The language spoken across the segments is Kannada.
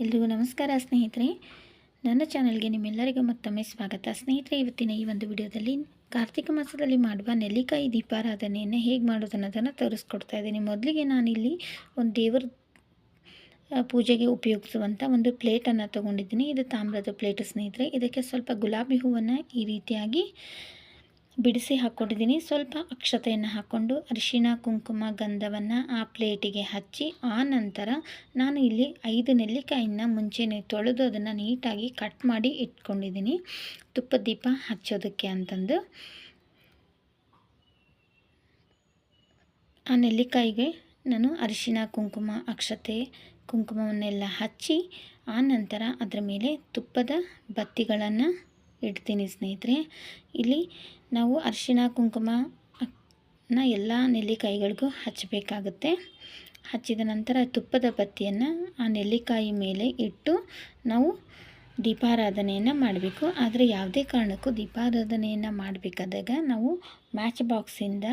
ಎಲ್ರಿಗೂ ನಮಸ್ಕಾರ ಸ್ನೇಹಿತರೆ. ನನ್ನ ಚಾನಲ್ಗೆ ನಿಮ್ಮೆಲ್ಲರಿಗೂ ಮತ್ತೊಮ್ಮೆ ಸ್ವಾಗತ. ಸ್ನೇಹಿತರೆ, ಇವತ್ತಿನ ಈ ಒಂದು ವಿಡಿಯೋದಲ್ಲಿ ಕಾರ್ತಿಕ ಮಾಸದಲ್ಲಿ ಮಾಡುವ ನೆಲ್ಲಿಕಾಯಿ ದೀಪಾರಾಧನೆಯನ್ನು ಹೇಗೆ ಮಾಡೋದು ಅನ್ನೋದನ್ನು ತೋರಿಸ್ಕೊಡ್ತಾ ಇದ್ದೀನಿ. ಮೊದಲಿಗೆ ನಾನಿಲ್ಲಿ ಒಂದು ದೇವರ ಪೂಜೆಗೆ ಉಪಯೋಗಿಸುವಂಥ ಒಂದು ಪ್ಲೇಟನ್ನು ತೊಗೊಂಡಿದ್ದೀನಿ. ಇದು ತಾಮ್ರದ ಪ್ಲೇಟ್ ಸ್ನೇಹಿತರೆ. ಇದಕ್ಕೆ ಸ್ವಲ್ಪ ಗುಲಾಬಿ ಹೂವನ್ನು ಈ ರೀತಿಯಾಗಿ ಬಿಡಿಸಿ ಹಾಕ್ಕೊಂಡಿದ್ದೀನಿ. ಸ್ವಲ್ಪ ಅಕ್ಷತೆಯನ್ನು ಹಾಕ್ಕೊಂಡು ಅರಿಶಿಣ, ಕುಂಕುಮ, ಗಂಧವನ್ನು ಆ ಪ್ಲೇಟಿಗೆ ಹಚ್ಚಿ, ಆ ನಂತರ ನಾನು ಇಲ್ಲಿ ಐದು ನೆಲ್ಲಿಕಾಯಿನ ಮುಂಚೆನೇ ತೊಳೆದು ಅದನ್ನು ನೀಟಾಗಿ ಕಟ್ ಮಾಡಿ ಇಟ್ಕೊಂಡಿದ್ದೀನಿ. ತುಪ್ಪ ದೀಪ ಹಚ್ಚೋದಕ್ಕೆ ಅಂತಂದು. ಆ ನೆಲ್ಲಿಕಾಯಿಗೆ ನಾನು ಅರಿಶಿಣ, ಕುಂಕುಮ, ಅಕ್ಷತೆ, ಕುಂಕುಮವನ್ನೆಲ್ಲ ಹಚ್ಚಿ, ಆ ನಂತರ ಅದರ ಮೇಲೆ ತುಪ್ಪದ ಬತ್ತಿಗಳನ್ನು ಇಡ್ತೀನಿ ಸ್ನೇಹಿತರೆ. ಇಲ್ಲಿ ನಾವು ಅರಿಶಿಣ ಕುಂಕುಮನ ಎಲ್ಲ ನೆಲ್ಲಿಕಾಯಿಗಳಿಗೂ ಹಚ್ಚಬೇಕಾಗುತ್ತೆ. ಹಚ್ಚಿದ ನಂತರ ತುಪ್ಪದ ಬತ್ತಿಯನ್ನು ಆ ನೆಲ್ಲಿಕಾಯಿ ಮೇಲೆ ಇಟ್ಟು ನಾವು ದೀಪಾರಾಧನೆಯನ್ನು ಮಾಡಬೇಕು. ಆದರೆ ಯಾವುದೇ ಕಾರಣಕ್ಕೂ ದೀಪಾರಾಧನೆಯನ್ನು ಮಾಡಬೇಕಾದಾಗ ನಾವು ಮ್ಯಾಚ್ ಬಾಕ್ಸಿಂದ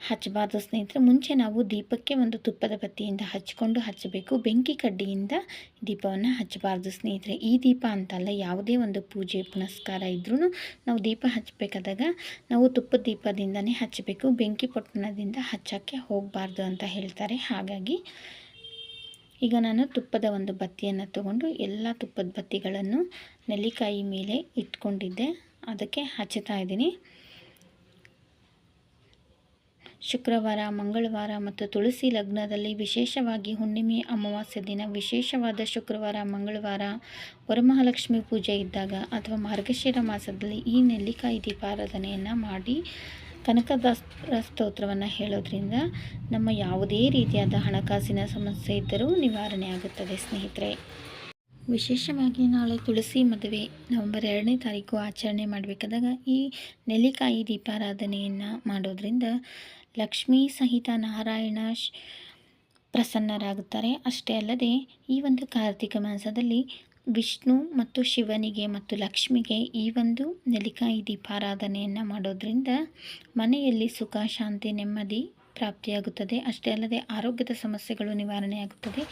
ಹಚ್ಚಬಾರ್ದು ಸ್ನೇಹಿತರೆ. ಮುಂಚೆ ನಾವು ದೀಪಕ್ಕೆ ಒಂದು ತುಪ್ಪದ ಬತ್ತಿಯಿಂದ ಹಚ್ಕೊಂಡು ಹಚ್ಚಬೇಕು. ಬೆಂಕಿ ಕಡ್ಡಿಯಿಂದ ದೀಪವನ್ನು ಹಚ್ಚಬಾರ್ದು ಸ್ನೇಹಿತರೆ. ಈ ದೀಪ ಅಂತಲ್ಲ, ಯಾವುದೇ ಒಂದು ಪೂಜೆ, ಪುನಸ್ಕಾರ ಇದ್ರೂ ನಾವು ದೀಪ ಹಚ್ಚಬೇಕಾದಾಗ ನಾವು ತುಪ್ಪದ ದೀಪದಿಂದನೇ ಹಚ್ಚಬೇಕು ಬೆಂಕಿ ಪೊಟ್ಟಣದಿಂದ ಹಚ್ಚೋಕ್ಕೆ ಹೋಗಬಾರ್ದು ಅಂತ ಹೇಳ್ತಾರೆ. ಹಾಗಾಗಿ ಈಗ ನಾನು ತುಪ್ಪದ ಒಂದು ಬತ್ತಿಯನ್ನು ತಗೊಂಡು ಎಲ್ಲ ತುಪ್ಪದ ಬತ್ತಿಗಳನ್ನು ನೆಲ್ಲಿಕಾಯಿ ಮೇಲೆ ಇಟ್ಕೊಂಡಿದ್ದೆ. ಅದಕ್ಕೆ ಹಚ್ಚುತ್ತಾ ಇದ್ದೀನಿ. ಶುಕ್ರವಾರ, ಮಂಗಳವಾರ ಮತ್ತು ತುಳಸಿ ಲಗ್ನದಲ್ಲಿ ವಿಶೇಷವಾಗಿ ಹುಣ್ಣಿಮೆ, ಅಮಾವಾಸ್ಯೆ ದಿನ ವಿಶೇಷವಾದ ಶುಕ್ರವಾರ, ಮಂಗಳವಾರ, ವರಮಹಾಲಕ್ಷ್ಮಿ ಪೂಜೆ ಇದ್ದಾಗ ಅಥವಾ ಮಾರ್ಗಶಿರ ಮಾಸದಲ್ಲಿ ಈ ನೆಲ್ಲಿಕಾಯಿ ದೀಪಾರಾಧನೆಯನ್ನು ಮಾಡಿ ಕನಕದಾಸ ಸ್ತೋತ್ರವನ್ನು ಹೇಳೋದ್ರಿಂದ ನಮ್ಮ ಯಾವುದೇ ರೀತಿಯಾದ ಹಣಕಾಸಿನ ಸಮಸ್ಯೆ ಇದ್ದರೂ ನಿವಾರಣೆ ಆಗುತ್ತದೆ ಸ್ನೇಹಿತರೆ. ವಿಶೇಷವಾಗಿ ನಾಳೆ ತುಳಸಿ ಮದುವೆ. ನವೆಂಬರ್ ಎರಡನೇ ತಾರೀಕು ಆಚರಣೆ ಮಾಡಬೇಕಾದಾಗ ಈ ನೆಲ್ಲಿಕಾಯಿ ದೀಪಾರಾಧನೆಯನ್ನು ಮಾಡೋದ್ರಿಂದ ಲಕ್ಷ್ಮೀ ಸಹಿತ ನಾರಾಯಣ ಪ್ರಸನ್ನರಾಗುತ್ತಾರೆ. ಅಷ್ಟೇ ಅಲ್ಲದೆ, ಈ ಒಂದು ಕಾರ್ತಿಕ ಮಾಸದಲ್ಲಿ ವಿಷ್ಣು ಮತ್ತು ಶಿವನಿಗೆ ಮತ್ತು ಲಕ್ಷ್ಮಿಗೆ ಈ ಒಂದು ನೆಲಿಕಾಯಿ ದೀಪಾರಾಧನೆಯನ್ನು ಮಾಡೋದ್ರಿಂದ ಮನೆಯಲ್ಲಿ ಸುಖ, ಶಾಂತಿ, ನೆಮ್ಮದಿ ಪ್ರಾಪ್ತಿಯಾಗುತ್ತದೆ. ಅಷ್ಟೇ ಅಲ್ಲದೆ, ಆರೋಗ್ಯದ ಸಮಸ್ಯೆಗಳು ನಿವಾರಣೆಯಾಗುತ್ತದೆ.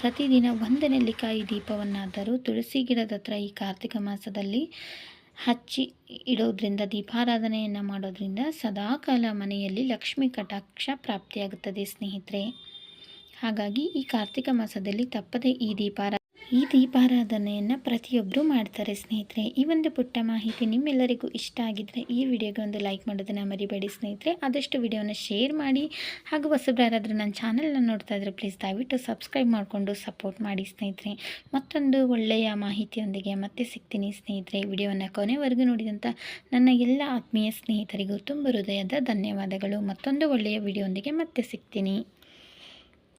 ಪ್ರತಿದಿನ ಒಂದು ನೆಲ್ಲಿಕಾಯಿ ದೀಪವನ್ನಾದರೂ ತುಳಸಿ ಗಿಡದ ಹತ್ರ ಈ ಕಾರ್ತಿಕ ಮಾಸದಲ್ಲಿ ಹಚ್ಚಿ ಇಡೋದ್ರಿಂದ, ದೀಪಾರಾಧನೆಯನ್ನು ಮಾಡೋದ್ರಿಂದ ಸದಾಕಾಲ ಮನೆಯಲ್ಲಿ ಲಕ್ಷ್ಮೀ ಕಟಾಕ್ಷ ಪ್ರಾಪ್ತಿಯಾಗುತ್ತದೆ ಸ್ನೇಹಿತರೆ. ಹಾಗಾಗಿ ಈ ಕಾರ್ತಿಕ ಮಾಸದಲ್ಲಿ ತಪ್ಪದೆ ಈ ದೀಪಾರ ಈ ದೀಪಾರಾಧನೆಯನ್ನು ಪ್ರತಿಯೊಬ್ಬರು ಮಾಡ್ತಾರೆ ಸ್ನೇಹಿತರೆ. ಈ ಒಂದು ಪುಟ್ಟ ಮಾಹಿತಿ ನಿಮ್ಮೆಲ್ಲರಿಗೂ ಇಷ್ಟ ಆಗಿದ್ದರೆ ಈ ವಿಡಿಯೋಗೆ ಒಂದು ಲೈಕ್ ಮಾಡೋದನ್ನು ಮರಿಬೇಡಿ ಸ್ನೇಹಿತರೆ. ಆದಷ್ಟು ವಿಡಿಯೋನ ಶೇರ್ ಮಾಡಿ ಹಾಗೂ ಹೊಸಬ್ರಾರಾದರೂ ನನ್ನ ಚಾನಲ್ನ ನೋಡ್ತಾ ಇದ್ರೆ ಪ್ಲೀಸ್ ದಯವಿಟ್ಟು ಸಬ್ಸ್ಕ್ರೈಬ್ ಮಾಡಿಕೊಂಡು ಸಪೋರ್ಟ್ ಮಾಡಿ ಸ್ನೇಹಿತರೆ. ಮತ್ತೊಂದು ಒಳ್ಳೆಯ ಮಾಹಿತಿಯೊಂದಿಗೆ ಮತ್ತೆ ಸಿಗ್ತೀನಿ ಸ್ನೇಹಿತರೆ. ವಿಡಿಯೋವನ್ನು ಕೊನೆವರೆಗೂ ನೋಡಿದಂಥ ನನ್ನ ಎಲ್ಲ ಆತ್ಮೀಯ ಸ್ನೇಹಿತರಿಗೂ ತುಂಬ ಹೃದಯದ ಧನ್ಯವಾದಗಳು. ಮತ್ತೊಂದು ಒಳ್ಳೆಯ ವಿಡಿಯೋಂದಿಗೆ ಮತ್ತೆ ಸಿಗ್ತೀನಿ.